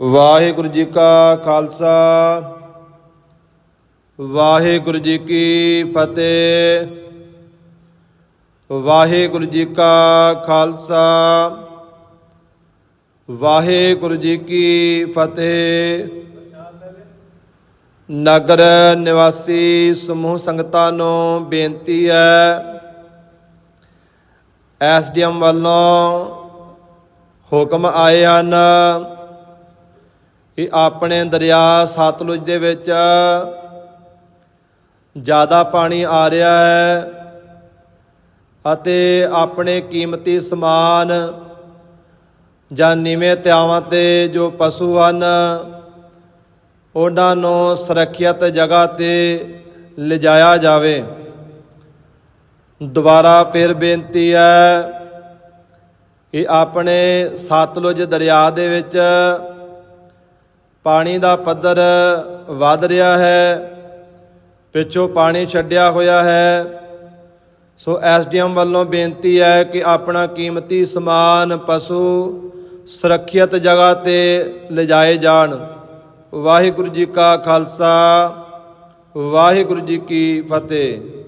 ਵਾਹਿਗੁਰੂ ਜੀ ਕਾ ਖਾਲਸਾ, ਵਾਹਿਗੁਰੂ ਜੀ ਕੀ ਫਤਿਹ। ਵਾਹਿਗੁਰੂ ਜੀ ਕਾ ਖਾਲਸਾ, ਵਾਹਿਗੁਰੂ ਜੀ ਕੀ ਫਤਿਹ। ਨਗਰ ਨਿਵਾਸੀ ਸਮੂਹ ਸੰਗਤਾਂ ਨੂੰ ਬੇਨਤੀ ਹੈ, ਐਸਡੀਐਮ ਵੱਲੋਂ ਹੁਕਮ ਆਏ ਹਨ ਕਿ ਆਪਣੇ ਦਰਿਆ ਸਤਲੁਜ ਦੇ ਵਿੱਚ ਜ਼ਿਆਦਾ ਪਾਣੀ ਆ ਰਿਹਾ ਹੈ ਅਤੇ ਆਪਣੇ ਕੀਮਤੀ ਸਮਾਨ ਜਾਂ ਨੀਵੇਂ ਤਿਆਵਾਂ ਤੇ ਜੋ ਪਸ਼ੂ ਹਨ, ਉਹਨਾਂ ਨੂੰ ਸੁਰੱਖਿਅਤ ਜਗ੍ਹਾ ਤੇ ਲਿਜਾਇਆ ਜਾਵੇ। ਦੁਬਾਰਾ ਫਿਰ ਬੇਨਤੀ ਹੈ ਕਿ ਆਪਣੇ ਸਤਲੁਜ ਦਰਿਆ ਦੇ ਵਿੱਚ ਪਾਣੀ ਦਾ ਪੱਧਰ ਵੱਧ ਰਿਹਾ ਹੈ, ਪਿੱਛੋਂ ਪਾਣੀ ਛੱਡਿਆ ਹੋਇਆ ਹੈ। ਸੋ ਐਸਡੀਐਮ ਵੱਲੋਂ ਬੇਨਤੀ ਹੈ ਕਿ ਆਪਣਾ ਕੀਮਤੀ ਸਮਾਨ, ਪਸ਼ੂ ਸੁਰੱਖਿਅਤ ਜਗ੍ਹਾ ਤੇ ਲਿਜਾਏ ਜਾਣ। ਵਾਹਿਗੁਰੂ ਜੀ ਕਾ ਖਾਲਸਾ, ਵਾਹਿਗੁਰੂ ਜੀ ਕੀ ਫਤਿਹ।